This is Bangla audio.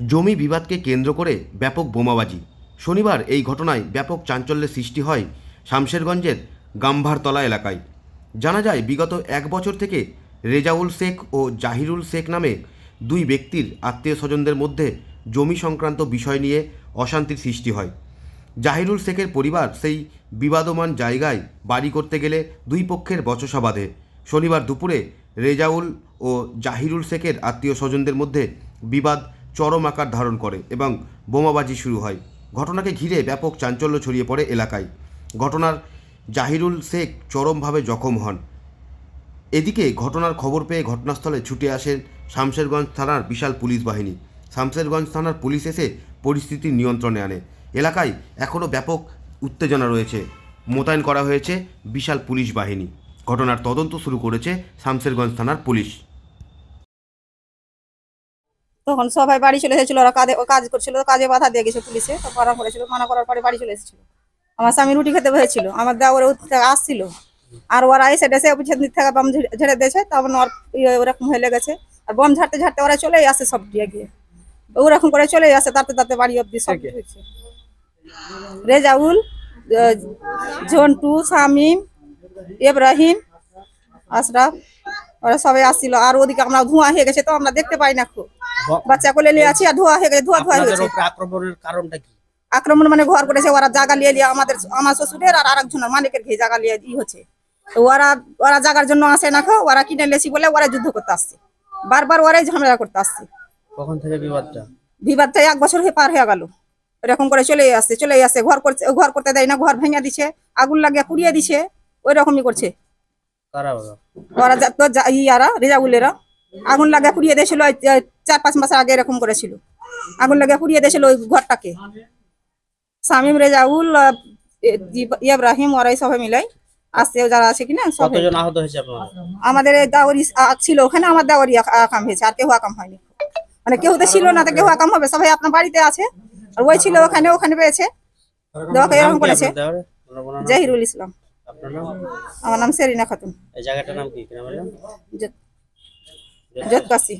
জমি বিবাদকে কেন্দ্র করে ব্যাপক বোমাবাজি। শনিবার এই ঘটনায় ব্যাপক চাঞ্চল্যের সৃষ্টি হয় শামশেরগঞ্জের গাম্ভারতলা এলাকায়। জানা যায়, বিগত এক বছর থেকে রেজাউল শেখ ও জাহিরুল শেখ নামে দুই ব্যক্তির আত্মীয় স্বজনদের মধ্যে জমি সংক্রান্ত বিষয় নিয়ে অশান্তির সৃষ্টি হয়। জাহিরুল শেখের পরিবার সেই বিবাদমান জায়গায় বাড়ি করতে গেলে দুই পক্ষের বচসা বাঁধে। শনিবার দুপুরে রেজাউল ও জাহিরুল শেখের আত্মীয় স্বজনদের মধ্যে বিবাদ চরম আকার ধারণ করে এবং বোমাবাজি শুরু হয়। ঘটনাকে ঘিরে ব্যাপক চাঞ্চল্য ছড়িয়ে পড়ে এলাকায়। ঘটনার জাহিরুল শেখ চরমভাবে জখম হন। এদিকে ঘটনার খবর পেয়ে ঘটনাস্থলে ছুটে আসেন শামশেরগঞ্জ থানার বিশাল পুলিশ বাহিনী। শামশেরগঞ্জ থানার পুলিশ এসে পরিস্থিতি নিয়ন্ত্রণে আনে। এলাকায় এখনও ব্যাপক উত্তেজনা রয়েছে। মোতায়েন করা হয়েছে বিশাল পুলিশ বাহিনী। ঘটনার তদন্ত শুরু করেছে শামশেরগঞ্জ থানার পুলিশ। তখন সবাই বাড়ি চলে এসেছিল ওরা কাজে ও কাজ করছিল কাজে বাধা দিয়ে গেছে পুলিশে তো মানা করেছিল মানা করার পরে বাড়ি চলে এসেছিল। আমার স্বামী রুটি খেতে হয়েছিল আমার দেওয়ার থেকে আসছিল আর ওরা এসে ডেসে দিক থেকে বম ঝেড়ে- দিয়েছে তখন ওর ইয়ে ওরকম হয়ে লেগেছে আর বম ঝাড়তে ঝাড়তে ওরা চলেই আসে সব দিয়ে গিয়ে। ওরকম করে চলেই আসে তাতে তাতে বাড়ি অব্দি সব রেজাউল ঝন্টু শামিম ইব্রাহিম আশরাফ ওরা সবাই আসছিল আর ওদিকে আমরা ধোঁয়া হয়ে গেছে তো আমরা দেখতে পাই না খুব। বাচ্চা কোলে নিয়ে আছি আর ধোয়া হয়ে গেছে ধোঁয়া ধোঁয়া হয়ে গেছে। আক্রমণের কারণটা কি? আক্রমণ মানে ঘর করেছে ওরা জায়গা নিয়ে নিয়ে আমাদের আমার শ্বশুরের আর আরেকজনের মালিকের ঘে জায়গা নিয়ে ই হচ্ছে। তো ওরা ওরা জায়গার জন্য আসে না খাও ওরা কিনে লেছি বলে ওরা যুদ্ধ করতে আসছে। বারবার ওরাই ঝামেলা করতে আসছে। কখন থেকে বিবাদটা? বিবাদটা এক বছর হয়ে পার হয়ে গেল। এরকম করে চলে আসছে চলে আসছে। ঘর করছে ঘর করতে দেয় না ঘর ভেঙে দিছে আগুন লাগিয়ে পুড়িয়ে দিছে ওই রকমই করছে। কারা ওরা? তো ইয়ারা রেজাগুলেরা আগুন লাগিয়ে পুড়িয়ে দিয়েছিল চার পাঁচ মাস আগে এরকম করেছিল। আগুন লাগিয়ে পুড়িয়ে দিয়েছিল ওই ঘরটাকে। শামিম রেজাউল ইব্রাহিম ওরাই সবাই মিলাই আসছে যারা আছে কিনা কতজন আহত হয়েছে আমাদের এই দাওয়ারি ছিল ওখানে আমার দাওয়ারি আকাম হয়েছে আর কেউ আকাম হয়নি। মানে কেউ তো ছিল না তো কেউ আকাম হবে সবাই আপনার বাড়িতে আছে। আর ওই ছিল ওখানে ওখানে পেয়েছে। দেওয়াকে এরকম করেছে? জাহিরুল ইসলাম। আমার নাম সেরিনা খাতুন। জায়গাটার নাম কি? কি নাম বললেন? জোতকাশি